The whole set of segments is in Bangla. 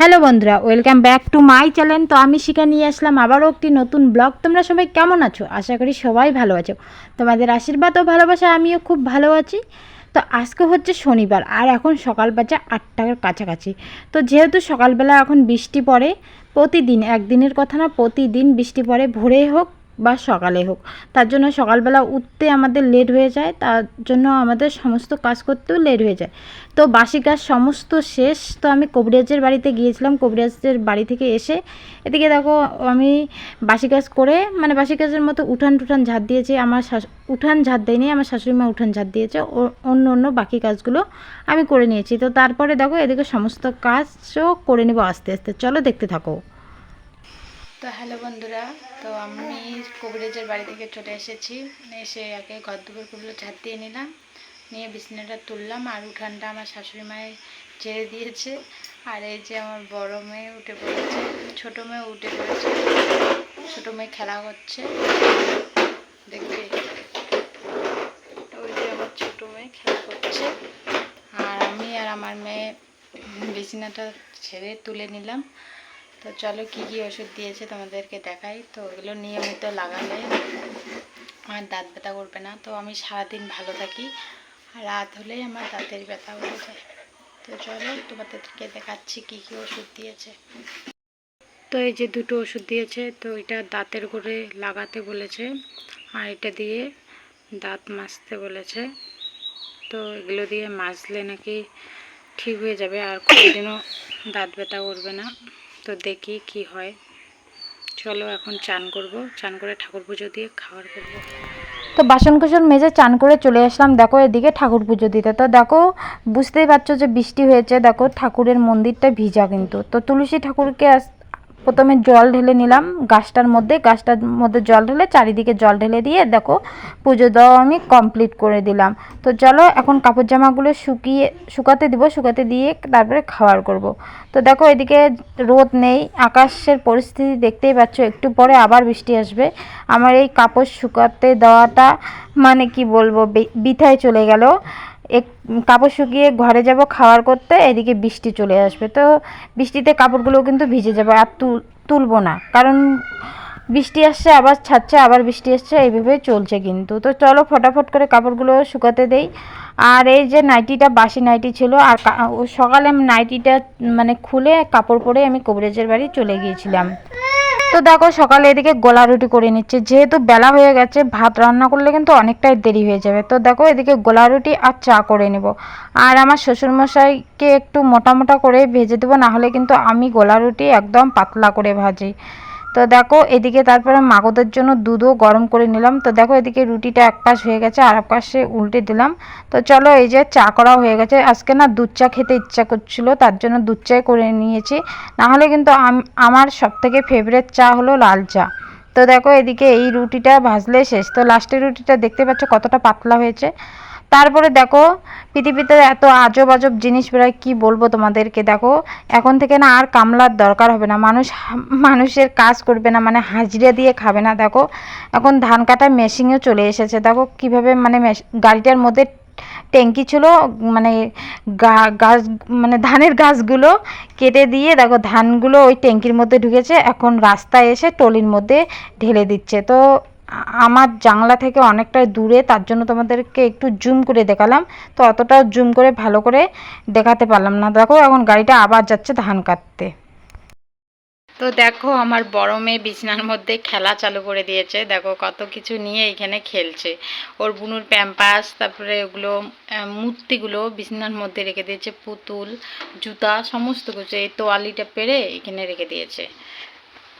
হ্যালো বন্ধুরা, welcome back to my channel. তো আমি শিখে নিয়ে আসলাম আবারও একটি নতুন ব্লগ। তোমরা সবাই কেমন আছো? আশা করি সবাই ভালো আছো। তোমাদের আশীর্বাদ ও ভালোবাসা আমিও খুব ভালো আছি। তো আজকে হচ্ছে শনিবার, আর এখন সকাল বাজে আটটার কাছাকাছি। তো যেহেতু সকালবেলা এখন বৃষ্টি পড়ে, প্রতিদিন, একদিনের কথা না, প্রতিদিন বৃষ্টি পড়ে ভোরে হোক বা সকালে হোক। তার জন্য সকালবেলা উঠতে আমাদের লেট হয়ে যায়, তার জন্য আমাদের সমস্ত কাজ করতেও লেট হয়ে যায়। তো বাসি কাজ সমস্ত শেষ, তো আমি কবিরাজের বাড়িতে গিয়েছিলাম, কবিরাজের বাড়ি থেকে এসে এদিকে দেখো আমি বাসি কাজ করে মানে বাসি কাজের মতো উঠান টুঠান ঝাড় দিয়েছি, আমার শাশু উঠান ঝাড় দেয়নি, আমার শাশুড়ি মা উঠান ঝাড় দিয়েছে অন্য অন্য বাকি কাজগুলো আমি করে নিয়েছি। তো তারপরে দেখো এদিকে সমস্ত কাজও করে নেব আস্তে আস্তে, চলো দেখতে থাকো। তো হ্যালো বন্ধুরা, তো আমি কবিরাজের বাড়ি থেকে চলে এসেছি। এসে আগে ঘর দুপুরগুলো ঝাড় দিয়ে নিলাম, নিয়ে বিছানাটা তুললাম আর উঠানটা আমার শাশুড়ি মায়ের ছেড়ে দিয়েছে। আর এই যে আমার বড় মেয়ে উঠে পড়েছে, ছোটো মেয়ে উঠে পড়েছে, ছোটো মেয়ে খেলা করছে। দেখবে? ওই যে আমার ছোটো মেয়ে খেলা করছে। আর আমি আর আমার মেয়ে বিছানাটা ছেড়ে তুলে নিলাম। তো চলো কি কি ওষুধ দিয়েছে তোমাদেরকে দেখাই। তো ওগুলো নিয়মিত লাগালে আমার দাঁত ব্যথা করবে না। তো আমি সারাদিন ভালো থাকি। আর রাত হলেই আমার দাঁতের ব্যথা হয়ে যায়। তো চলো তোমাদেরকে দেখাচ্ছি কি কি ওষুধ দিয়েছে। তো এই যে দুটো ওষুধ দিয়েছে, তো এটা দাঁতের করে লাগাতে বলেছে। আর এটা দিয়ে দাঁত মাজতে বলেছে। তো এগুলো দিয়ে মাজলে নাকি ঠিক হয়ে যাবে। আর কোনোদিনও দাঁত ব্যথা করবে না। তো দেখি কি হয়। চলো এখন চান করব। চান করে ঠাকুর পুজো দিয়ে খাওয়ার করব। তো বাসন কুসন মেজে চান করে চলে আসলাম। দেখো এদিকে ঠাকুর পুজো দিতে। তো দেখো, বুঝতেই পারছ যে বৃষ্টি হয়েছে। দেখো ঠাকুরের মন্দিরটা ভিজা কিন্তু। তো তুলসী ঠাকুরকে প্রথমে জল ঢেলে নিলাম গাছটার মধ্যে গাছটার মধ্যে জল ঢেলে চারিদিকে জল ঢেলে দিয়ে দেখো পুজো দেওয়া আমি কমপ্লিট করে দিলাম। তো চলো এখন কাপড় জামাগুলো শুকিয়ে, শুকাতে দিব, শুকাতে দিয়ে তারপরে খাবার করব। তো দেখো এদিকে রোদ নেই, আকাশের পরিস্থিতি দেখতেই পাচ্ছ, একটু পরে আবার বৃষ্টি আসবে। আমার এই কাপড় শুকাতে দেওয়াটা মানে কি বলব বিথায় চলে গেল। এক কাপড় শুকিয়ে ঘরে যাব, খাওয়ার করতে, এদিকে বৃষ্টি চলে আসবে। তো বৃষ্টিতে কাপড়গুলো কিন্তু ভিজে যাবে আর তুল, তুলবো না। কারণ বৃষ্টি আসছে, আবার ছাড়ছে, আবার বৃষ্টি আসছে, এইভাবে চলছে কিন্তু। তো চলো ফটাফট করে কাপড়গুলো শুকাতে দেই। আর এই যে নাইটিটা, বাসি নাইটি ছিল, আর সকালে নাইটিটা মানে খুলে কাপড় পরে আমি কবিরাজের বাড়ি চলে গিয়েছিলাম। তো দেখো সকালে এদিকে গোলা রুটি করে নিচ্ছে। যেহেতু বেলা হয়ে গেছে, ভাত রান্না করলে কিন্তু অনেকটাই দেরি হয়ে যাবে। তো দেখো এদিকে গোলা রুটি আর চা করে নেব। আর আমার শ্বশুরমশাইকে একটু মোটা মোটা করে ভেজে দেবো, নাহলে কিন্তু আমি গোলা রুটি একদম পাতলা করে ভাজি। তো দেখো, এদিকে তারপরে মাগদের জন্য দুধও গরম করে নিলাম। তো দেখো, এদিকে রুটিটা এক পাশ হয়ে গেছে, আর এক পাশে উল্টে দিলাম। তো চলো, এই যে চা করা হয়ে গেছে। আজকে না দুধ চা খেতে ইচ্ছা করছিল, তার জন্য দুধ চাই করে নিয়েছি। নাহলে কিন্তু আম- আমার সবথেকে ফেভারিট চা হলো লাল চা। তো দেখো, এদিকে এই রুটিটা ভাজলে শেষ। তো লাস্টের রুটিটা দেখতে পাচ্ছ কতটা পাতলা হয়েছে। তারপরে দেখো, পৃথিবীতে এত আজব আজব জিনিস বেরোয় কি বলব তোমাদেরকে? দেখো, এখন থেকে না আর কামলার দরকার হবে না। মানুষ, মানুষের কাজ করবে না মানে হাজিরা দিয়ে খাবে না। দেখো, এখন ধান কাটা মেশিনও চলে এসেছে। দেখো, কীভাবে মানে গাড়িটার মধ্যে ট্যাঙ্কি ছিল মানে গাছ মানে ধানের গাছগুলো কেটে দিয়ে দেখো, ধানগুলো ওই ট্যাঙ্কির মধ্যে ঢুকেছে। এখন রাস্তায় এসে টলির মধ্যে ঢেলে দিচ্ছে। তো আমার জানলা থেকে অনেকটাই দূরে, তার জন্য তোমাদেরকে একটু জুম করে দেখালাম। তো অতটা জুম করে ভালো করে দেখাতে পারলাম না। দেখো, এখন গাড়িটা আবার যাচ্ছে ধান কাটতে। তো দেখো, আমার বড় মেয়ে বিছনার মধ্যে খেলা চালু করে দিয়েছে। দেখো, কত কিছু নিয়ে এখানে খেলছে। ওর বুনুর প্যাম্পাস, তারপরে ওগুলো মূর্তিগুলো বিছনার মধ্যে রেখে দিয়েছে। পুতুল, জুতা, সমস্ত কিছু এই তোয়ালিটা পেরে এখানে রেখে দিয়েছে।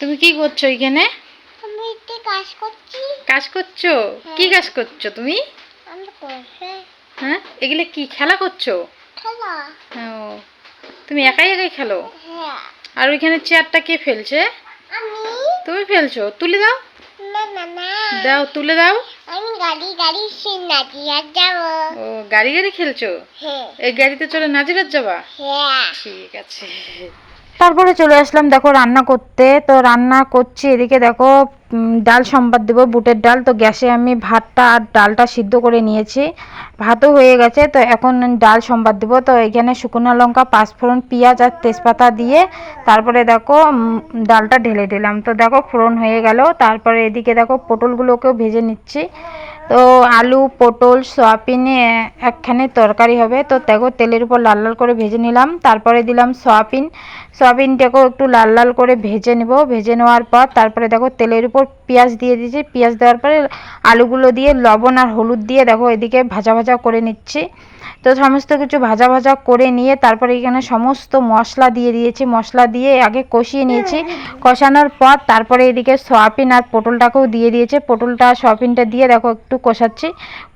তুমি কি করছ এখানে? কাজ করছি? কাজ করছ? কি কাজ করছ তুমি? হ্যাঁ? এগুলো কি খেলা করছ? খেলা। ও তুমি একাই একাই খেলো? হ্যাঁ। আর ওইখানে চেয়ারটা কে ফেলছে? তুমি ফেলছো? তুলে দাও। দাও তুলে দাও। আমি গাড়ি গাড়ি দিয়ে যাব। ও গাড়ি গাড়ি খেলছো? হ্যাঁ। এই গাড়িতে চলে নাজিরাত যাবা? হ্যাঁ। ঠিক আছে। তারপরে চলে আসলাম, দেখো রান্না করতে। তো রান্না করছি, এদিকে দেখো ডাল সম্বাদ দেবো, বুটের ডাল। তো গ্যাসে আমি ভাতটা আর ডালটা সিদ্ধ করে নিয়েছি। ভাতও হয়ে গেছে, তো এখন ডাল সম্বাদ দেবো। তো এখানে শুকনো লঙ্কা, পাঁচফোড়ন, পেঁয়াজ আর তেজপাতা দিয়ে তারপরে দেখো ডালটা ঢেলে দিলাম। তো দেখো ফোড়ন হয়ে গেল, তারপরে এদিকে দেখো পটলগুলোকেও ভেজে নিচ্ছি। তো আলু, পটল, সয়াবিনে একখানে তরকারি হবে। তো দেখো তেলের উপর লাল লাল করে ভেজে নিলাম। তারপরে দিলাম সয়াবিন। সয়াবিনটাকেও একটু লাল লাল করে ভেজে নেব। ভেজে নেওয়ার পর তারপরে দেখো তেলের উপর পেঁয়াজ দিয়ে দিয়েছি। পেঁয়াজ দেওয়ার পরে আলুগুলো দিয়ে, লবণ আর হলুদ দিয়ে দেখো এদিকে ভাজা ভাজা করে নিচ্ছি। তো সমস্ত কিছু ভাজা ভাজা করে নিয়ে তারপরে এখানে সমস্ত মশলা দিয়ে দিয়েছি। মশলা দিয়ে আগে কষিয়ে নিয়েছি। কষানোর পর তারপরে এদিকে সয়াবিন আর পটলটাকেও দিয়ে দিয়েছে। পটলটা, সয়াবিনটা দিয়ে দেখো একটু কষাচ্ছি।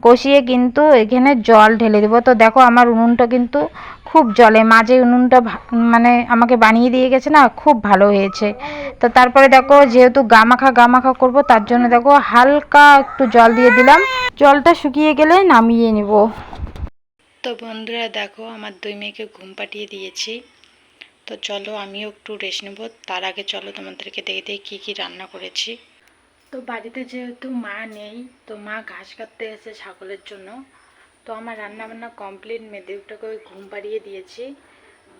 কষিয়ে কিন্তু এখানে জল ঢেলে দেবো। তো দেখো আমার উনুনটা কিন্তু খুব জলে, মাঝে উনুনটা মানে আমাকে বানিয়ে দিয়ে গেছে না, খুব ভালো হয়েছে। তো তারপরে দেখো যেহেতু গামাখা গামাখা করব, তার জন্য দেখো হালকা একটু জল দিয়ে দিলাম। জলটা শুকিয়ে গেলে নামিয়ে নেব। তো বন্ধুরা দেখো, আমার দুই মেয়েকে ঘুম পাঠিয়ে দিয়েছি। তো চলো আমিও একটু রেস্ট নেব। তার আগে চলো তোমাদেরকে দেখে দেখে কী কী রান্না করেছি। তো বাড়িতে যেহেতু মা নেই, তো মা ঘাস কাটতে এসে ছাগলের জন্য। তো আমার রান্না বান্না কমপ্লিট মেয়েদেরটাকে ওই ঘুম পাড়িয়ে দিয়েছি।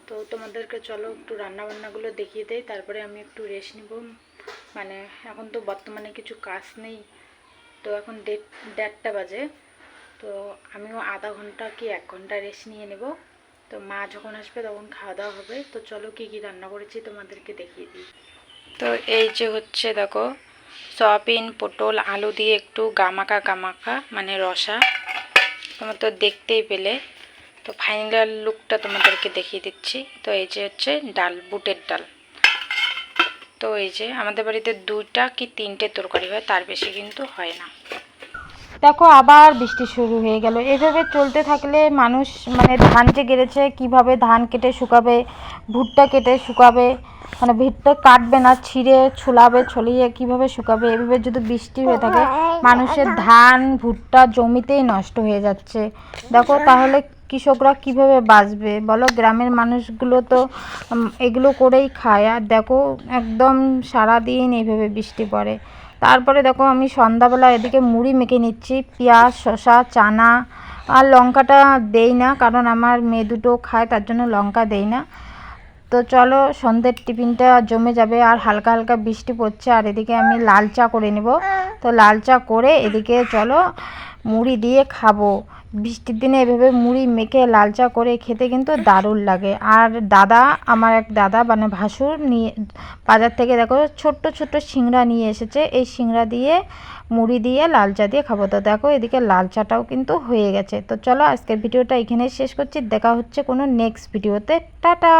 তো তোমাদেরকে চলো একটু রান্নাবান্নাগুলো দেখিয়ে দেই, তারপরে আমি একটু রেস্ট নিব। মানে এখন তো বর্তমানে কিছু কাজ নেই। তো এখন দেড়, দেড়টা বাজে। তো আমিও আধা ঘণ্টা কি এক ঘণ্টা রেস্ট নিয়ে নেব। তো মা যখন আসবে তখন খাওয়া দাওয়া হবে। তো চলো কি কি রান্না করেছি তোমাদেরকে দেখিয়ে দিই। তো এই যে হচ্ছে দেখো, সয়াবিন, পটল, আলু দিয়ে একটু গামাকা গামাকা মানে রসা। তোমরা তো দেখতেই পেলে। তো ফাইনাল লুকটা তোমাদেরকে দেখিয়ে দিচ্ছি। তো এই যে হচ্ছে ডাল, বুটের ডাল। তো এই যে আমাদের বাড়িতে দুইটা কি তিনটে তরকারি হয়, তার বেশি কিন্তু হয় না। দেখো আবার বৃষ্টি শুরু হয়ে গেল। এভাবে চলতে থাকলে মানুষ মানে ধান যে গেড়েছে, কীভাবে ধান কেটে শুকাবে, ভুট্টা কেটে শুকাবে মানে ভুট্টা কাটবে না, ছিঁড়ে, ছুলাবে ছলিয়ে কীভাবে শুকাবে, এভাবে যদি বৃষ্টি হয়ে থাকে, মানুষের ধান, ভুট্টা জমিতেই নষ্ট হয়ে যাচ্ছে। দেখো তাহলে কৃষকরা কীভাবে বাঁচবে? বলো, গ্রামের মানুষগুলো তো এগুলো করেই খায়। আর দেখো, একদম সারাদিন এইভাবে বৃষ্টি পড়ে। তারপরে দেখো আমি সন্ধ্যাবেলা এদিকে মুড়ি মেখে নিচ্ছি, পেঁয়াজ, শসা, চানা। আর লঙ্কাটা দেই না, কারণ আমার মেয়ে দুটো খায়, তার জন্য লঙ্কা দেই না। তো চলো, সন্ধ্যের টিফিনটা জমে যাবে আর হালকা হালকা বৃষ্টি পড়ছে, আর এদিকে আমি লাল চা করে নেব। তো লাল চা করে এদিকে চলো, মুড়ি দিয়ে খাব। বৃষ্টির দিনে এভাবে মুড়ি মেখে লাল চা করে খেতে কিন্তু দারুণ লাগে। আর দাদা, আমার এক দাদা মানে ভাসুর, নিয়ে বাজার থেকে দেখো ছোট্ট ছোট্ট সিংড়া নিয়ে এসেছে। এই সিংড়া দিয়ে, মুড়ি দিয়ে লাল চা দিয়ে খাব। তো দেখো এদিকে লাল চাটাও কিন্তু হয়ে গেছে। তো চলো আজকের ভিডিওটা এখানেই শেষ করছি। দেখা হচ্ছে কোনো নেক্সট ভিডিওতে টাটা!